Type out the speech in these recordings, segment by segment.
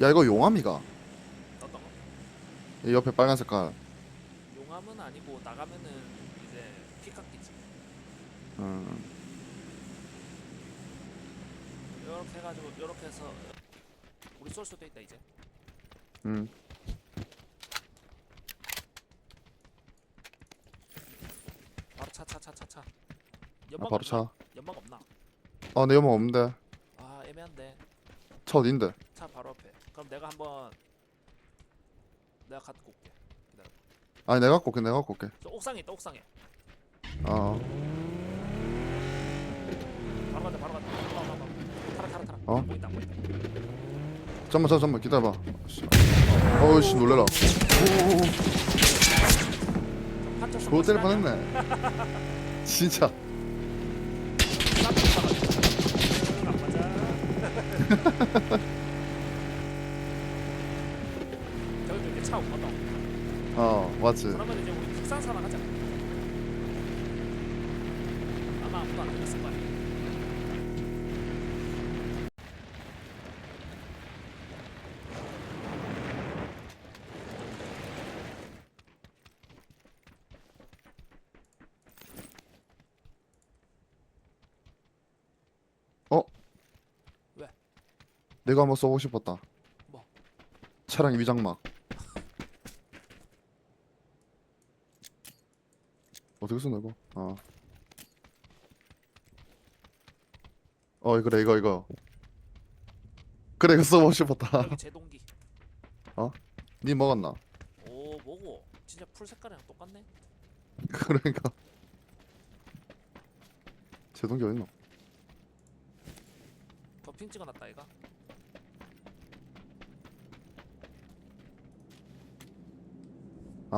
야 이거 용암이가 어떤 거? 이 옆에 빨간 색깔 용암은 아니고 나가면은 이제 피 깎이지. 음. 이렇게 해가지고 이렇게 해서 우리 쏠 수도 있다 이제. 음. 바로 차 차 차 차 차. 아, 연막 바로 없나? 차. 연막 없나? 아, 내 연막 없는데. 아 애매한데. 차 어딘데? 차 바로 앞에. 그럼 내가 한번 내가 갖고 올게. 아니, 내가 갖고 올게, 내가 갖고 올게. 저 옥상에 있다 옥상에. 어. 바로 가자 바로. 와, 와, 와. 타라 타라 타라. 어? 보인다 보인다. 잠깐만, 잠깐만, 기다려봐. 씨. 어우씨, 놀래라. 오오오. 그거 때릴 뻔했네. 진짜. 저기 이렇게 차 오거든. 어, 맞지. 그러면 이제 우리 국산사랑 하자. 아마 아무도 안 하겠을 거야. 내가 한번 써보고 싶었다. 뭐? 차량 위장막. 어떻게 쓰는 거? 어. 어, 그래, 이거, 이거. 그래, 이거 써보고 싶었다. 여기 제동기. 니 먹었나? 오 뭐고? 진짜 풀 색깔이랑 똑같네. 그러니까. 제동기 어딨노? 더핑 찍어놨다 이가.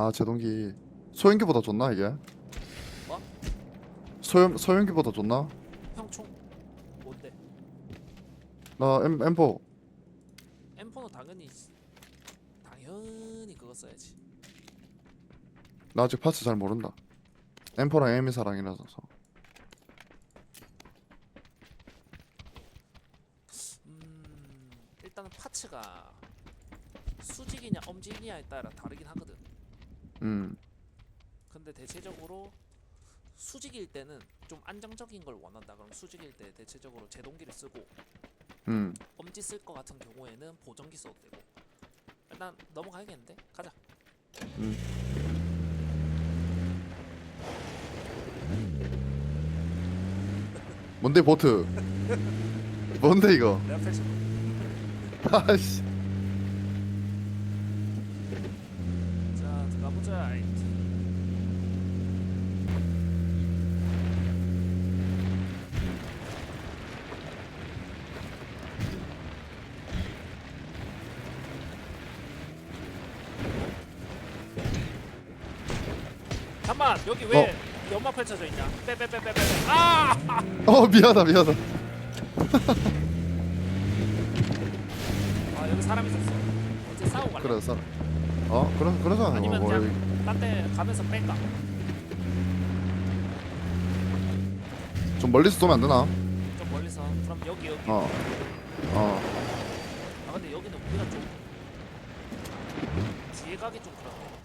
아, 제동기. 소형기보다 좋나, 이게? 뭐? 소형, 소형기보다 좋나? 형총 뭔데? 나 M, M4. M4는 당연히 당연히 그거 써야지. 나 아직 파츠 잘 모른다. M4랑 M이 사랑이라서. 음 일단은 파츠가 수직이냐 엄직이냐에 따라 다르긴 하거든. 음. 근데 대체적으로 수직일 때는 좀 안정적인 걸 원한다. 그럼 수직일 때 대체적으로 제동기를 쓰고 음. 엄지 쓸 것 같은 경우에는 보정기 써도 되고. 일단 넘어가야겠는데 가자. 뭔데 보트? 뭔데 이거? 내가. 아씨. 자 들어가 보자. 잠만 여기 왜 연막 펼쳐져 있냐? 빼빼빼빼빼. 아! 어 미안하다 미안하다. 아 여기 사람 있었어. 어제 싸우고 갈래? 그래 사. 어 그래 그러자. 아니면 뭐, 그냥 딴데 가면서 뺄까? 좀 멀리서 쏘면 안 되나? 좀 멀리서. 그럼 여기 여기. 어. 어. 아 근데 여기는 우리가 좀 뒤에 가기 좀 그렇네.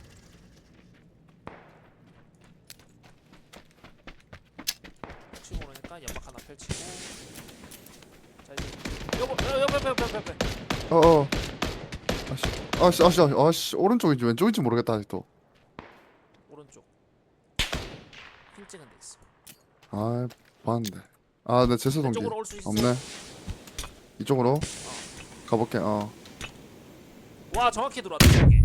모르니까 연막 하나 펼치고. 자 이제 여보 여- 여보 여보 여보 여보. 어 어. 아씨 아씨 아씨 아씨 오른쪽인지 왼쪽인지 모르겠다 아직도. 오른쪽. 핀 찍은 데 있어. 아 봤는데. 아내 제수 동기 이쪽으로 올 수 있어. 없네. 이쪽으로 가볼게. 어. 와 정확히 들어왔다 여기.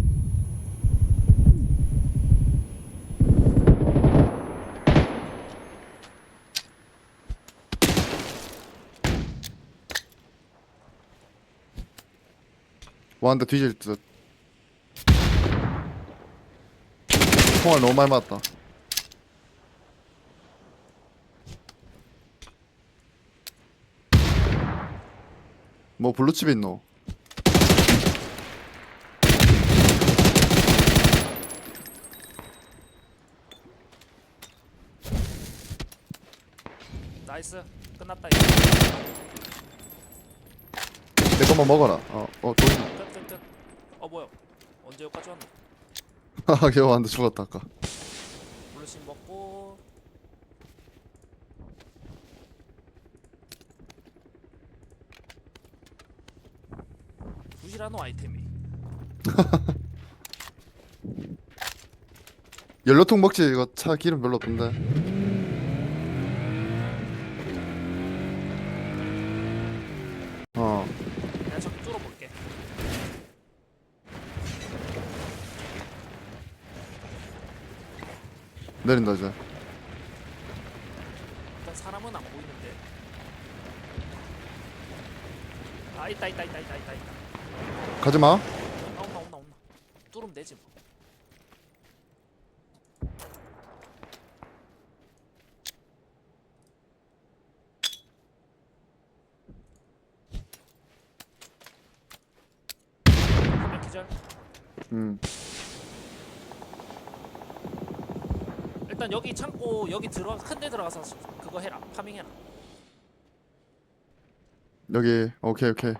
와한대 뒤질 듯. 총알 너무 많이 맞았다. 뭐 블루칩 있노? 나이스. 끝났다 이거. 내 것만 먹어라. 어, 어. 어 뭐야? 언제 여기까지 왔나? 하하 걔 완전 죽었다 아까 블루신 먹고 부실하노 아이템이 연료통 먹지 이거 차 기름 별로 없던데 내린다 이제. 일단 사람은 안 보이는데. 아 있다 있다 있다 있다 있다 있다. 가지마. 아 온나 온나 온나 뚫으면 되지 뭐. 한명 기절 음 일단 여기 창고 여기 들어 큰 데 들어가서 그거 해라. 파밍해라. 여기 오케이 오케이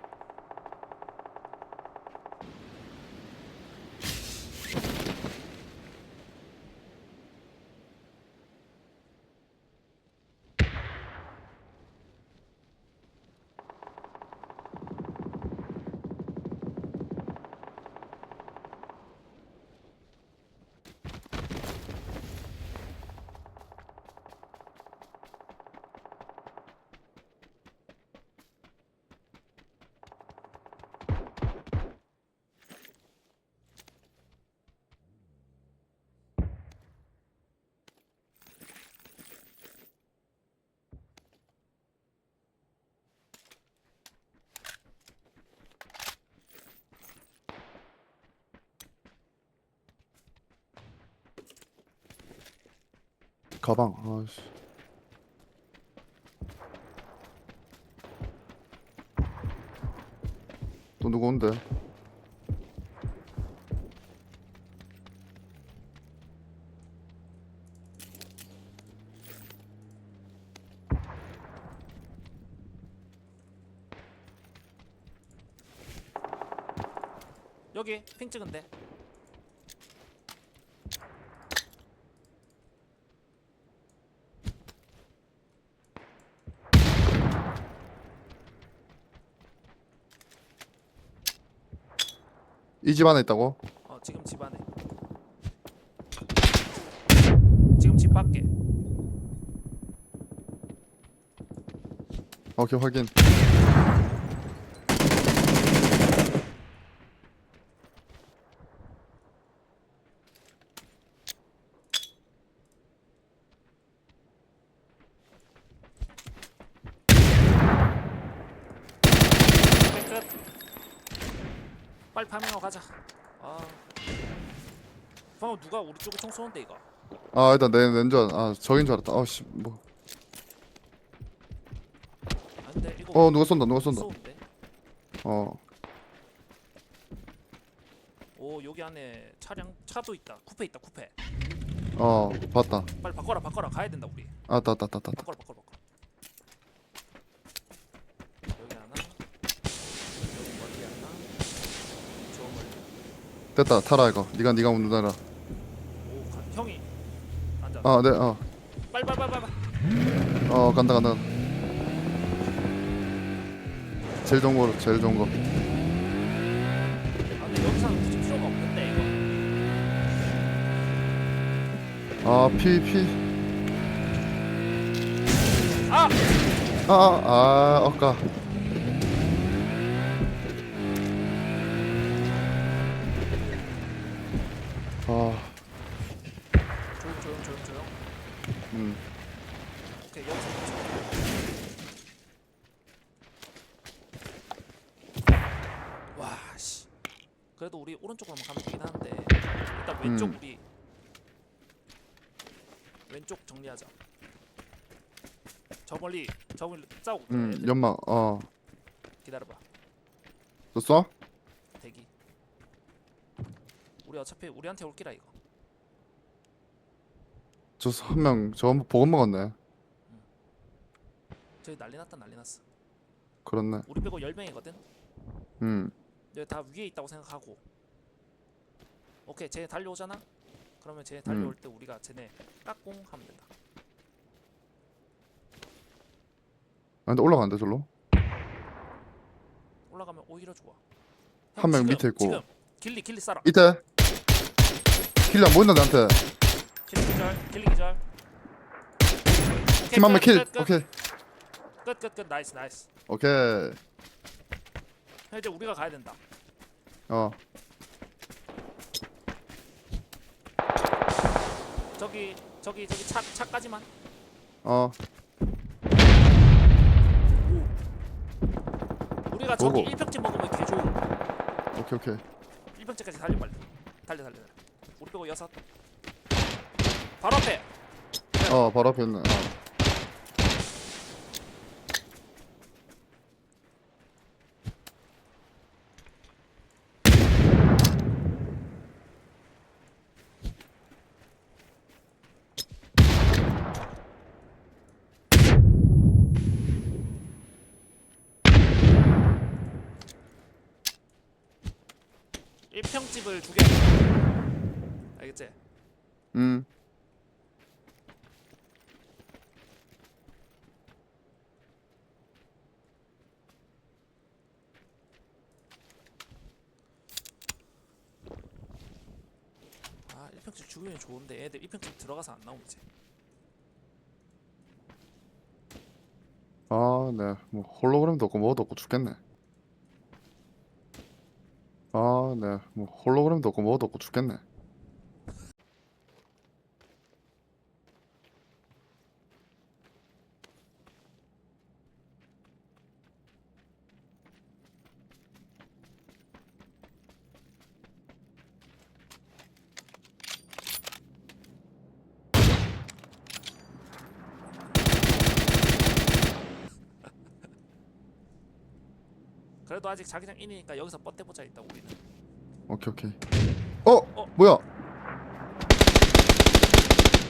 가방. 아씨. 또 누구 온대? 여기 핑 찍은데 이 집 안에 있다고? 어 지금 집 안에. 지금 집 밖에. 오케이 확인 끝 빨리 파밍하고 가자 아 방금 누가? 우리 쪽에 총 쏘는데 이거. 아 일단 내낸줄아 저긴 줄 알았다. 아씨 뭐. 아 근데 이거 어 누가 쏜다 누가 쏜다. 쏘는데? 어. 오 여기 안에 차량 차도 있다. 쿠페 있다 쿠페. 어 봤다. 빨리 바꿔라 바꿔라. 가야 된다 우리. 아따 아따 아따 아따 바꿔라 바꿔라 바꿔라. 여기 하나. 여기 멀리 하나. 저 멀리 됐다 타라 이거. 니가 니가 운전해라 앉아 아네어어 빨리 빨리 빨리 빨리. 어, 간다 간다. 제일 좋은 거 제일 좋은 아 근데 여기서는 굳이 필요가 없는데 이거. 거아 피 피. 아! 아, 아, 아까. 아, 조용 조용 조용 조용 음, 오케이 여기서 여기서 와씨 그래도 우리 오른쪽으로 한번 가면 되긴 하는데 일단 왼쪽 음. 우리 왼쪽 정리하자 저 멀리 저 멀리 싸우고 음. 연막, 어, 기다려봐 또 쏴? 대기 우리 어차피 우리한테 올 기라 이거 저 한 명, 저 한번 보고 먹었네. 저기 난리 났다 난리 났어 그렇네. 우리 빼고 10명이거든 음, 여기 다 위에 있다고 생각하고 오케이 쟤 달려오잖아? 그러면 쟤 달려올 때 우리가 쟤네 깍공 하면 된다. 아 근데 올라간대 절로? 올라가면 오히려 좋아. 한명 지금, 밑에 있고. 지금. 길리 길리 쏴라. 이때? 킬이 안 보인다 나한테. 길리 기절 길리 기절. 팀한명 킬. 오케이. 끝 끝 끝. 나이스 나이스. 오케이. 형, 이제 우리가 가야 된다. 어 저기 저기 저기 차 차까지만. 어. 우리가 저기 보고. 1평집 먹으면 개 좋은 오케이 오케이. 1평집까지 달려 빨리 달려 달려 달려. 우리 빼고 여섯. 바로 앞에. 어 바로 앞에 있네 어. 일 평집을 죽여 알겠지? 음 아 1평집 죽이면 좋은데 애들 1평집 들어가서 안 나오지 아, 네. 뭐 홀로그램도 없고 뭐도 없고 죽겠네. 아, 네. 뭐 홀로그램도 없고 뭐도 없고 죽겠네. 그래도 아직 자기장 인이니까 여기서 뻗대보자 있다 우리는 오케이, 오케이. 어, 어? 뭐야?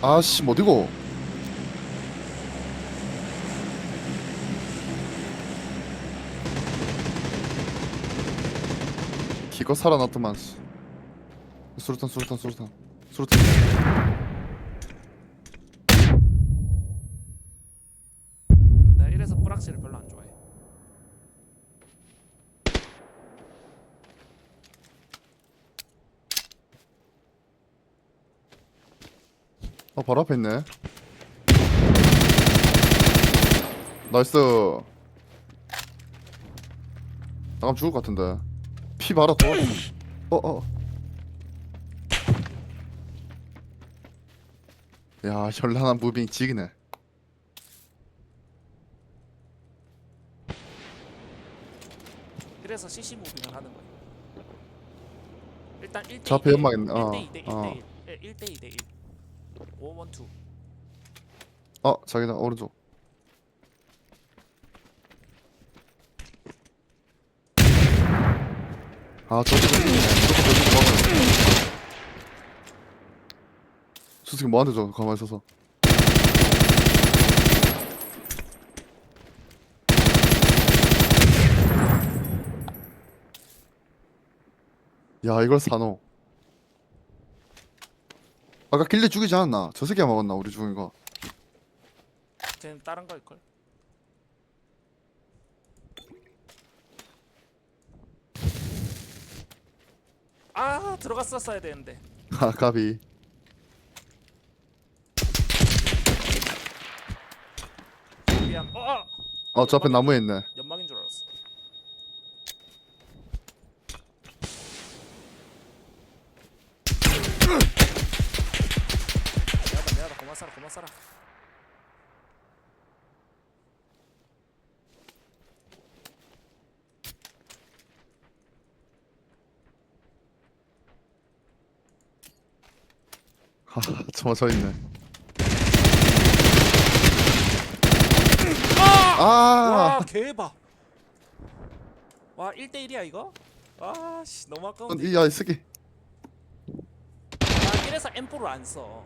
아씨, 뭐 어디고? 기껏 살아났더만. 씨. 수류탄, 수류탄, 수류탄, 수류탄. 내가 이래서 뿌락시를 별로 안 좋아해 어, 바로 앞에 있네. 나이스. 나가면 죽을 것 같은데. 피 봐라 또. 어, 어. 야, 현란한 무빙 지기네. 그래서 CC 무빙을 하는 거야 일단 1대 저 앞에 연막 있네. 어, 1대 2 대 1대 어. 1 1대 2 대 1 5 1 2 어, 자기다 오른쪽. 아, 저 지금 무조건 저 지금 막아야 저 지금 뭐하는데 저 가만히 있어서. 야, 이걸 사노. 아까 길리 죽이지 않았나? 저 새끼가 먹었나? 우리 죽은 거. 쟤는 다른 걸걸 아 들어갔었어야 되는데 아, 까비. 미안 어, 어! 어, 저 앞에 나무에 있네. 연막 하, 저저 있네. 아! 와 개봐 와 1대1이야 이거? 아씨 너무 아까운데 야, 이 새끼. 아 이래서 M4를 안 써